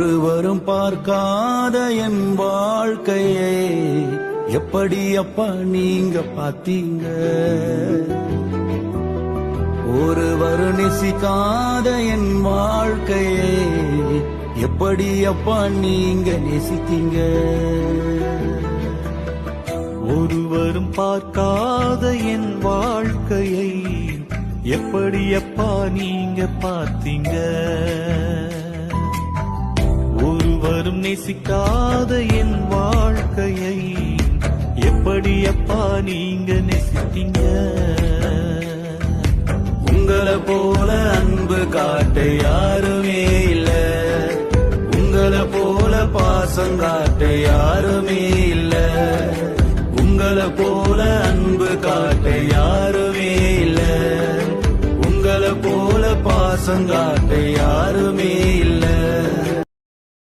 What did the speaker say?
ஒருவரும் பார்க்காத என் வாழ்க்கையை. எப்படி அப்பா நீங்க பார்த்தீங்க? ஒருவரும் நேசிக்காத என் வாழ்க்கையை. எப்படி அப்பா நீங்க நேசித்தீங்க? ஒருவரும் பார்க்காத என் வாழ்க்கையை. எப்படி அப்பா நீங்க பார்த்தீங்க? யாரும் நேசிக்காத என் வாழ்க்கையை. எப்படி அப்பா நீங்க நேசித்தீங்க? உங்களை போல அன்பு காட்ட யாருமே இல்ல. உங்களை போல பாசம் காட்ட யாருமே இல்ல. உங்களை போல அன்பு காட்ட யாருமே இல்ல. உங்களை போல பாசம் காட்ட யாருமே இல்லை.